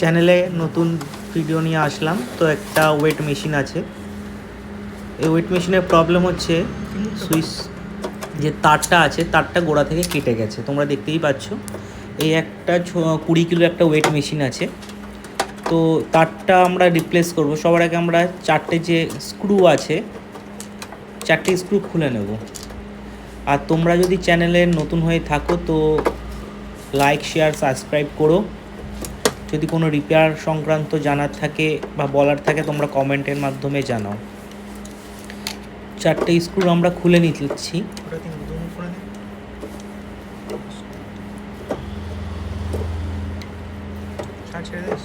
চ্যানেলে নতুন ভিডিও নিয়ে আসলাম। তো একটা ওয়েট মেশিন আছে। এই ওয়েট মেশিনের প্রবলেম হচ্ছে সুইচ যে তারটা আছে, তারটা গোড়া থেকে কেটে গেছে। তোমরা দেখতেই পাচ্ছ। এই একটা কুড়ি কিলো একটা ওয়েট মেশিন আছে। তো তারটা আমরা রিপ্লেস করব। সবার আগে আমরা চারটে যে স্ক্রু আছে, চারটে স্ক্রু খুলে নেব। আর তোমরা যদি চ্যানেলে নতুন হয়ে থাকো, তো লাইক শেয়ার সাবস্ক্রাইব করো। যদি কোনো রিপেয়ার সংক্রান্ত জানার থাকে বা বলার থাকে তোমরা কমেন্টের মাধ্যমে জানাও। চারটে স্ক্রু আমরা খুলে নিচ্ছি।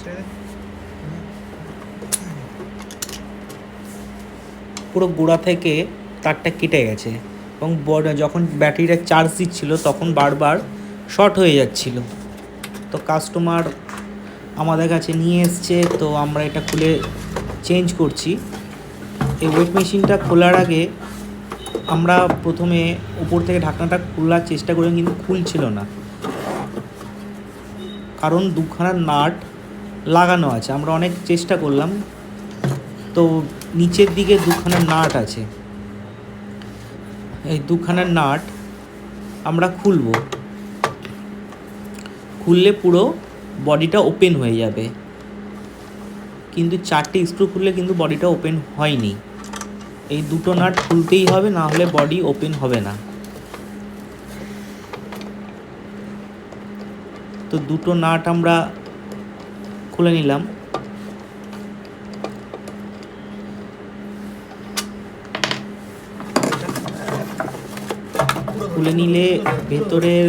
দে পুরো গোড়া থেকে তারটা কেটে গেছে এবং যখন ব্যাটারিটা চার্জ দিচ্ছিল তখন বারবার শর্ট হয়ে যাচ্ছিল। তো কাস্টমার আমাদের কাছে নিয়ে এসছে, তো আমরা এটা খুলে চেঞ্জ করছি। এই ওয়েট মেশিনটা খোলার আগে আমরা প্রথমে উপর থেকে ঢাকনাটা খোলার চেষ্টা করি, কিন্তু খুলছিল না। কারণ দুখানা নাট লাগানো আছে, আমরা অনেক চেষ্টা করলাম। তো নিচের দিকে দুখানা নাট আছে। এই দুখানা নাট আমরা খুলব। খুললে পুরো বডিটা ওপেন হয়ে যাবে। কিন্তু চারটে স্ক্রু খুললে কিন্তু বডিটা ওপেন হয়নি। এই দুটো নাট খুলতেই হবে, না হলে বডি ওপেন হবে না। তো দুটো নাট আমরা খুলে নিলাম। খুলে নিলে ভেতরের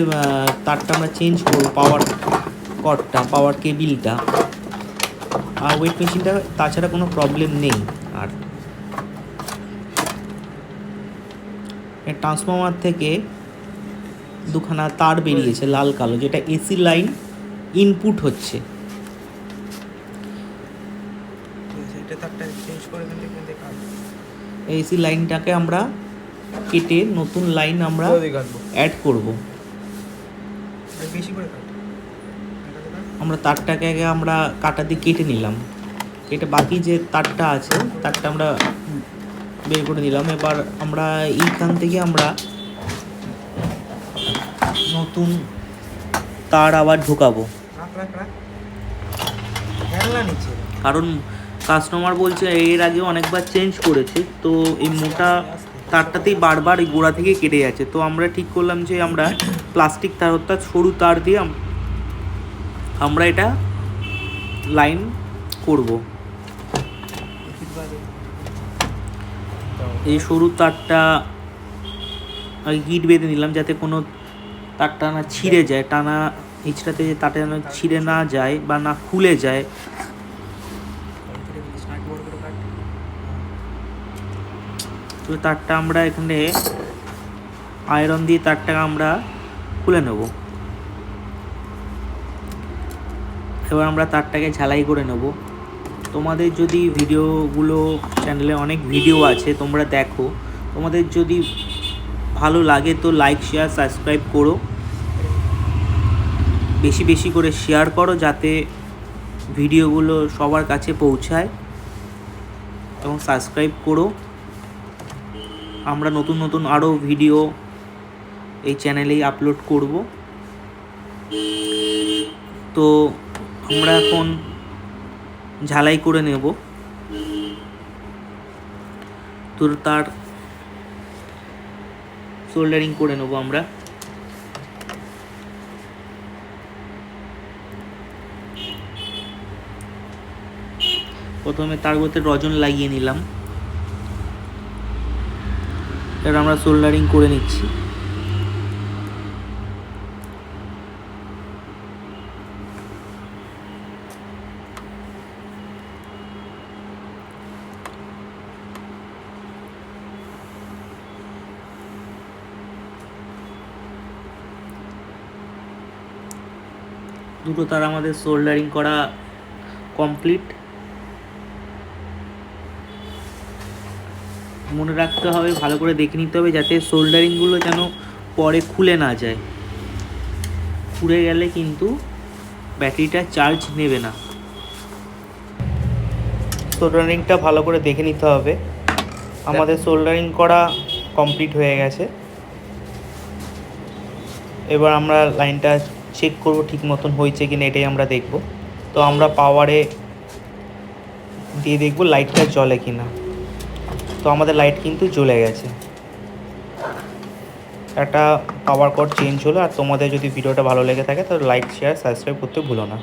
তারটা আমরা চেঞ্জ করব পাওয়ার কটটা পাওয়ার কেবিলটা আর ওয়েট মেশিনটা তাছাড়া কোনো প্রবলেম নেই। আর ট্রান্সফর্মার থেকে দুখানা তার বেরিয়েছে লাল কালো যেটা এসি লাইন ইনপুট হচ্ছে। এসি লাইনটাকে আমরা কেটে নতুন লাইন আমরা অ্যাড করব। বেশি করে। আমরা তারটাকে আগে আমরা কাটা দিয়ে কেটে নিলাম। কেটে বাকি যে তারটা আছে তারটা আমরা বের করে দিলাম এবার আমরা এইখান থেকে আমরা নতুন তার আবার ঢোকাবো। কারণ কাস্টমার বলছে এর আগে অনেকবার চেঞ্জ করেছে তো এই মোটা তারটাতেই বারবার এই গোড়া থেকে কেটে যাচ্ছে। তো আমরা ঠিক করলাম যে আমরা প্লাস্টিক তার অর্থাৎ সরু তার দিয়ে আমরা এটা লাইন করব। এই সরু তারটা গিট বেঁধে নিলাম যাতে কোনো তারটা না ছিঁড়ে যায় টানা হিচড়াতে যে তারটা যেন ছিঁড়ে না যায় বা না খুলে যায়। তো তারটা আমরা এখানে আয়রন দিয়ে তারটাকে আমরা খুলে নেব। এবার আমরা তারটাকে ঝালাই করে নেব। তোমাদের যদি ভিডিওগুলো চ্যানেলে অনেক ভিডিও আছে, তোমরা দেখো। তোমাদের যদি ভালো লাগে তো লাইক, শেয়ার, সাবস্ক্রাইব করো। বেশি বেশি করে শেয়ার করো যাতে ভিডিওগুলো সবার কাছে পৌঁছায় এবং সাবস্ক্রাইব করো। আমরা নতুন নতুন আরও ভিডিও এই চ্যানেলেই আপলোড করব। তো আমরা এখন ঝালাই করে নেব। তো তার সোল্ডারিং করে নেব আমরা। প্রথমে তারগুলোতে রজন লাগিয়ে নিলাম। এবার আমরা সোল্ডারিং করে নিচ্ছি। দুটো তার আমাদের সোল্ডারিং করা কমপ্লিট মনে রাখতে হবে, ভালো করে দেখে নিতে হবে যাতে সোল্ডারিংগুলো যেন পরে খুলে না যায়। খুলে গেলে কিন্তু ব্যাটারিটা চার্জ নেবে না। সোল্ডারিংটা ভালো করে দেখে নিতে হবে। আমাদের সোল্ডারিং করা কমপ্লিট হয়ে গেছে। এবার আমরা লাইনটা চেক করব ঠিক মতন হয়েছে কি না এটাই আমরা দেখব। তো আমরা পাওয়ারে দিয়ে দেখব লাইটটা জ্বলে কি না তো আমাদের লাইট কিন্তু জ্বলে গেছে। একটা পাওয়ার কট চেঞ্জ হলো আর তোমাদের যদি ভিডিওটা ভালো লেগে থাকে তাহলে লাইক শেয়ার সাবস্ক্রাইব করতে ভুলো না।